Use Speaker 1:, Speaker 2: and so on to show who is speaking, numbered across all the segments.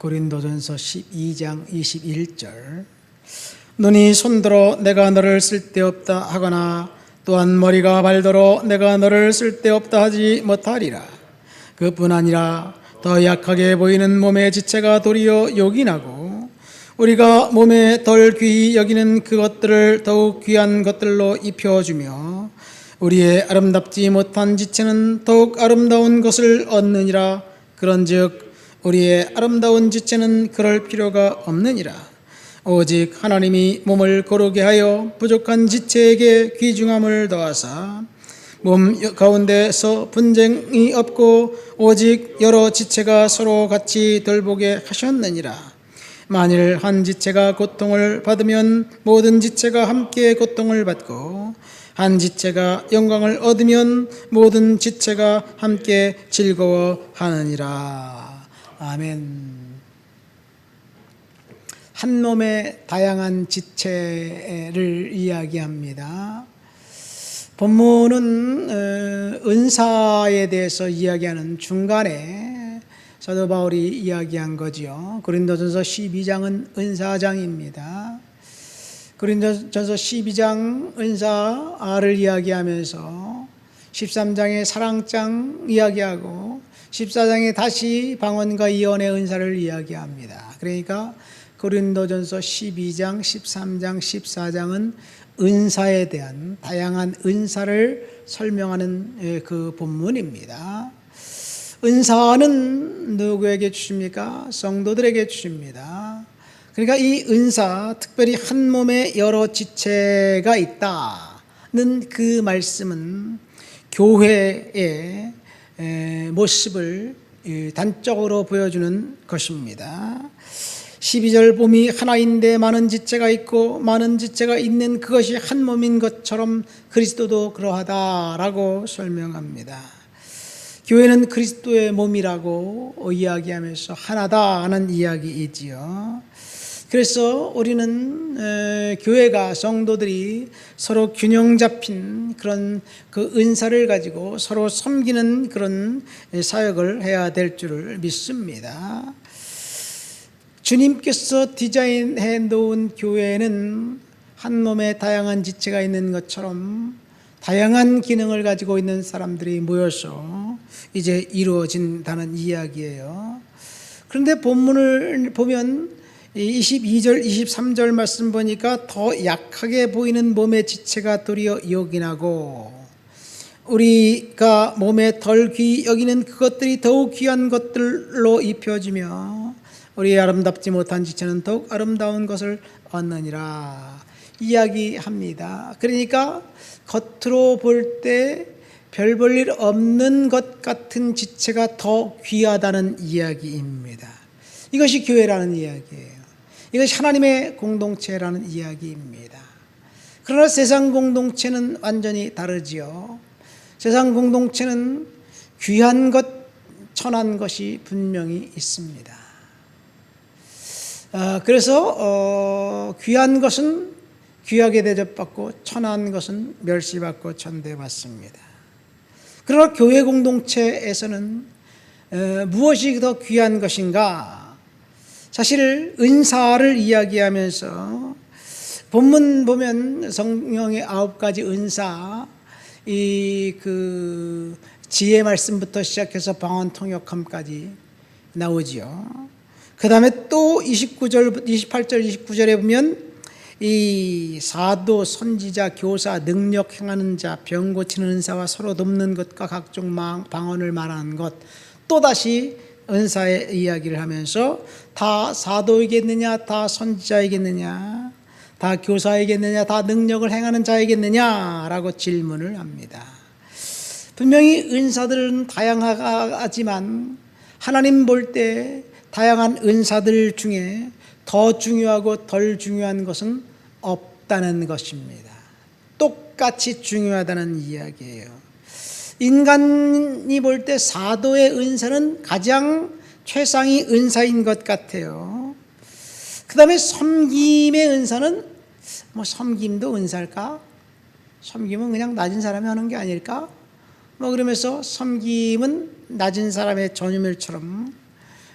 Speaker 1: 고린도전서 12장 21절. 눈이 손들어 내가 너를 쓸데없다 하거나 또한 머리가 발더러 내가 너를 쓸데없다 하지 못하리라. 그뿐 아니라 더 약하게 보이는 몸의 지체가 도리어 요긴하고 우리가 몸에 덜 귀히 여기는 그것들을 더욱 귀한 것들로 입혀주며 우리의 아름답지 못한 지체는 더욱 아름다운 것을 얻느니라. 그런즉 우리의 아름다운 지체는 그럴 필요가 없느니라 오직 하나님이 몸을 고르게 하여 부족한 지체에게 귀중함을 더하사 몸 가운데서 분쟁이 없고 오직 여러 지체가 서로 같이 돌보게 하셨느니라 만일 한 지체가 고통을 받으면 모든 지체가 함께 고통을 받고 한 지체가 영광을 얻으면 모든 지체가 함께 즐거워하느니라. 아멘. 한 몸의 다양한 지체를 이야기합니다. 본문은 어, 은사에 대해서 이야기하는 중간에 사도 바울이 이야기한 거지요. 고린도전서 12장은 은사장입니다. 고린도전서 12장 은사를 이야기하면서 13장의 사랑장 이야기하고 14장에 다시 방언과 이언의 은사를 이야기합니다. 그러니까 고린도전서 12장, 13장, 14장은 은사에 대한 다양한 은사를 설명하는 그 본문입니다. 은사는 누구에게 주십니까? 성도들에게 주십니다. 그러니까 이 은사, 특별히 한 몸에 여러 지체가 있다는 그 말씀은 교회의 모습을 단적으로 보여주는 것입니다. 12절 봄이 하나인데 많은 지체가 있고 많은 지체가 있는 그것이 한 몸인 것처럼 그리스도도 그러하다라고 설명합니다. 교회는 그리스도의 몸이라고 이야기하면서 하나다 하는 이야기이지요. 그래서 우리는 교회가 성도들이 서로 균형 잡힌 그런 그 은사를 가지고 서로 섬기는 그런 사역을 해야 될 줄을 믿습니다. 주님께서 디자인해 놓은 교회는 한 몸에 다양한 지체가 있는 것처럼 다양한 기능을 가지고 있는 사람들이 모여서 이제 이루어진다는 이야기예요. 그런데 본문을 보면 22절, 23절 말씀 보니까 더 약하게 보이는 몸의 지체가 도리어 요긴하고 우리가 몸에 덜 귀 여기는 그것들이 더욱 귀한 것들로 입혀지며 우리의 아름답지 못한 지체는 더욱 아름다운 것을 얻느니라 이야기합니다. 그러니까 겉으로 볼 때 별 볼 일 없는 것 같은 지체가 더 귀하다는 이야기입니다. 이것이 교회라는 이야기예요. 이것이 하나님의 공동체라는 이야기입니다. 그러나 세상 공동체는 완전히 다르지요. 세상 공동체는 귀한 것, 천한 것이 분명히 있습니다. 어, 그래서 어, 귀한 것은 귀하게 대접받고 천한 것은 멸시받고 천대받습니다. 그러나 교회 공동체에서는 어, 무엇이 더 귀한 것인가? 사실 은사를 이야기하면서 본문 보면 성령의 아홉 가지 은사 이 그 지혜 말씀부터 시작해서 방언 통역함까지 나오지요. 그 다음에 또 29절, 28절, 29절에 보면 이 사도, 선지자, 교사, 능력 행하는 자, 병 고치는 은사와 서로 돕는 것과 각종 방언을 말하는 것, 또다시 은사의 이야기를 하면서 다 사도이겠느냐, 다 선지자이겠느냐, 다 교사이겠느냐, 다 능력을 행하는 자이겠느냐라고 질문을 합니다. 분명히 은사들은 다양하지만 하나님 볼 때 다양한 은사들 중에 더 중요하고 덜 중요한 것은 없다는 것입니다. 똑같이 중요하다는 이야기예요. 인간이 볼 때 사도의 은사는 가장 최상위 은사인 것 같아요. 그 다음에 섬김의 은사는 뭐 섬김도 은사일까? 섬김은 그냥 낮은 사람이 하는 게 아닐까? 뭐 그러면서 섬김은 낮은 사람의 전유물처럼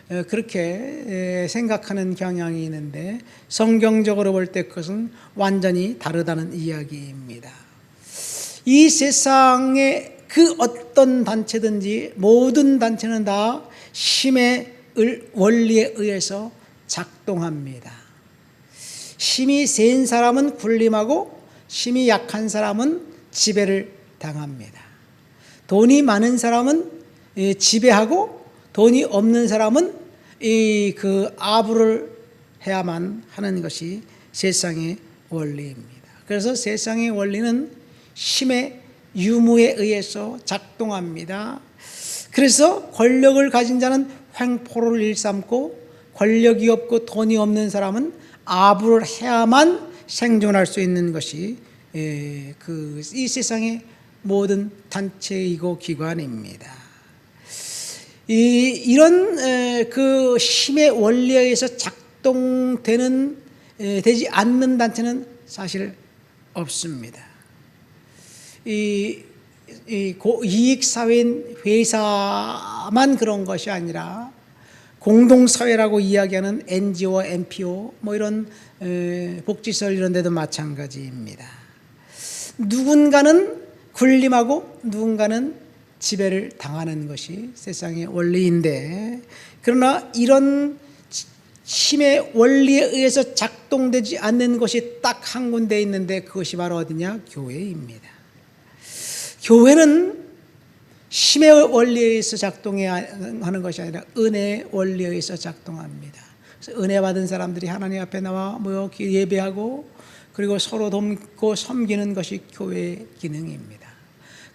Speaker 1: 어, 그렇게 에, 생각하는 경향이 있는데 성경적으로 볼 때 그것은 완전히 다르다는 이야기입니다. 이 세상의 그 어떤 단체든지 모든 단체는 다 을- 원리에 의해서 작동합니다. 힘이 센 사람은 군림하고 힘이 약한 사람은 지배를 당합니다. 돈이 많은 사람은 예, 지배하고 돈이 없는 사람은 이 그 아부를 해야만 하는 것이 세상의 원리입니다. 그래서 세상의 원리는 힘의 유무에 의해서 작동합니다. 그래서 권력을 가진 자는 횡포를 일삼고 권력이 없고 돈이 없는 사람은 아부를 해야만 생존할 수 있는 것이 그 이 세상의 모든 단체이고 기관입니다. 이 이런 에, 그 힘의 원리에 의해서 작동되는 에, 되지 않는 단체는 사실 없습니다. 이, 이 고- 이익 사회인 회사만 그런 것이 아니라 공동 사회라고 이야기하는 NGO와 NPO 뭐 이런 에, 복지시설 이런 데도 마찬가지입니다. 누군가는 군림하고 누군가는 지배를 당하는 것이 세상의 원리인데 그러나 이런 힘의 원리에 의해서 작동되지 않는 것이 딱 한 군데 있는데 그것이 바로 어디냐? 교회입니다. 교회는 힘의 원리에 의해서 작동해야 하는 것이 아니라 은혜의 원리에 의해서 작동합니다. 은혜 받은 사람들이 하나님 앞에 나와 모여 예배하고 그리고 서로 돕고 섬기는 것이 교회의 기능입니다.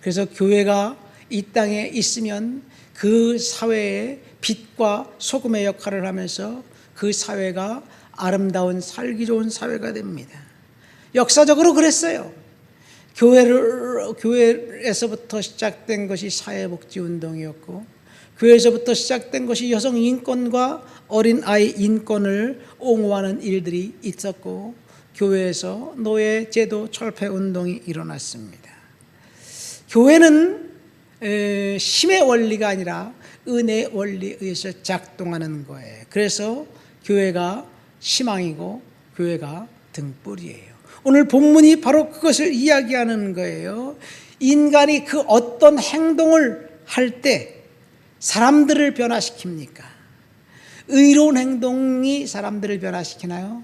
Speaker 1: 그래서 교회가 이 땅에 있으면 그 사회에 빛과 소금의 역할을 하면서 그 사회가 아름다운 살기 좋은 사회가 됩니다. 역사적으로 그랬어요. 교회를 교회에서부터 시작된 것이 사회복지 운동이었고 교회에서부터 시작된 것이 여성 인권과 어린 아이 인권을 옹호하는 일들이 있었고 교회에서 노예 제도 철폐 운동이 일어났습니다. 교회는 에, 힘의 원리가 아니라 은혜의 원리에 의해서 작동하는 거예요. 그래서 교회가 희망이고 교회가 등불이에요. 오늘 본문이 바로 그것을 이야기하는 거예요. 인간이 그 어떤 행동을 할 때 사람들을 변화시킵니까? 의로운 행동이 사람들을 변화시키나요?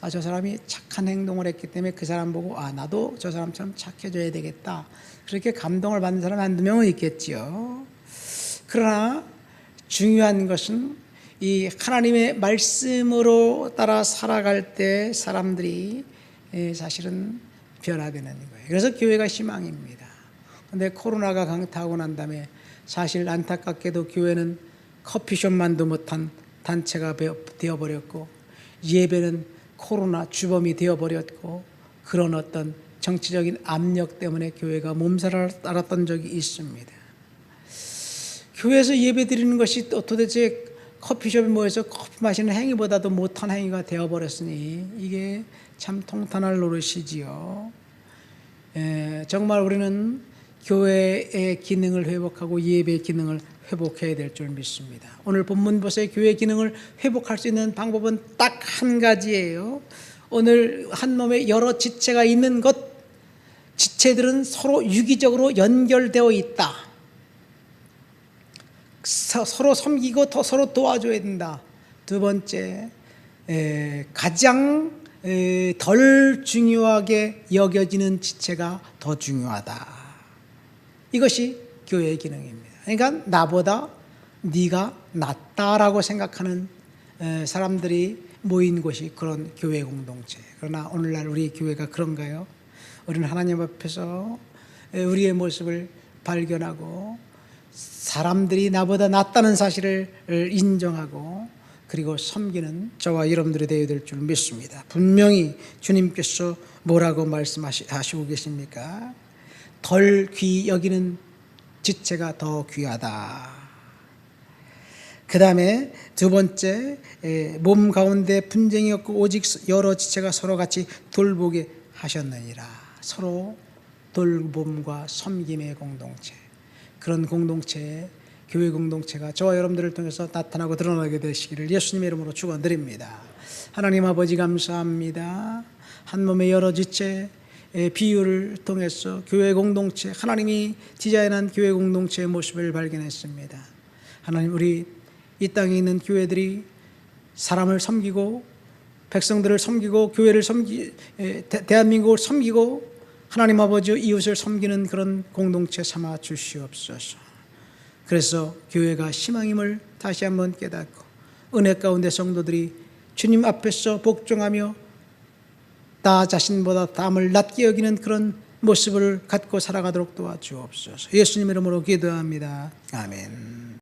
Speaker 1: 아, 저 사람이 착한 행동을 했기 때문에 그 사람 보고 아, 나도 저 사람처럼 착해져야 되겠다. 그렇게 감동을 받는 사람 한두 명은 있겠지요. 그러나 중요한 것은 이 하나님의 말씀으로 따라 살아갈 때 사람들이 예, 사실은 변화되는 거예요. 그래서 교회가 희망입니다. 근데 코로나가 강타하고 난 다음에 사실 안타깝게도 교회는 커피숍만도 못한 단체가 되어버렸고 예배는 코로나 주범이 되어버렸고 그런 어떤 정치적인 압력 때문에 교회가 몸살을 앓았던 적이 있습니다. 교회에서 예배 드리는 것이 또 도대체 커피숍에 모여서 커피 마시는 행위보다도 못한 행위가 되어버렸으니 이게 참 통탄할 노릇이지요. 에, 정말 우리는 교회의 기능을 회복하고 예배의 기능을 회복해야 될 줄 믿습니다. 오늘 본문 보세요. 교회 기능을 회복할 수 있는 방법은 딱 한 가지예요. 오늘 한 몸에 여러 지체가 있는 것, 지체들은 서로 유기적으로 연결되어 있다. 서, 서로 섬기고 더 서로 도와줘야 된다. 두 번째, 에, 가장 에, 덜 중요하게 여겨지는 지체가 더 중요하다. 이것이 교회의 기능입니다. 그러니까 나보다 네가 낫다라고 생각하는 에, 사람들이 모인 곳이 그런 교회 공동체. 그러나 오늘날 우리 교회가 그런가요? 우리는 하나님 앞에서 에, 우리의 모습을 발견하고 사람들이 나보다 낫다는 사실을 인정하고 그리고 섬기는 저와 여러분들이 되어야 될 줄 믿습니다. 분명히 주님께서 뭐라고 말씀하시고 계십니까? 덜 귀 여기는 지체가 더 귀하다. 그 다음에 두 번째, 에, 몸 가운데 분쟁이 없고 오직 여러 지체가 서로 같이 돌보게 하셨느니라. 서로 돌봄과 섬김의 공동체. 그런 공동체에 교회 공동체가 저와 여러분들을 통해서 나타나고 드러나게 되시기를 예수님의 이름으로 축원드립니다. 하나님 아버지 감사합니다. 한 몸의 여러 지체 의 비유를 통해서 교회 공동체 하나님이 디자인한 교회 공동체의 모습을 발견했습니다. 하나님 우리 이 땅에 있는 교회들이 사람을 섬기고 백성들을 섬기고 교회를 섬기 에, 대, 대한민국을 섬기고 하나님 아버지 이웃을 섬기는 그런 공동체 삼아 주시옵소서. 그래서 교회가 희망임을 다시 한번 깨닫고 은혜 가운데 성도들이 주님 앞에서 복종하며 나 자신보다 남을 낮게 여기는 그런 모습을 갖고 살아가도록 도와주옵소서. 예수님 이름으로 기도합니다. 아멘.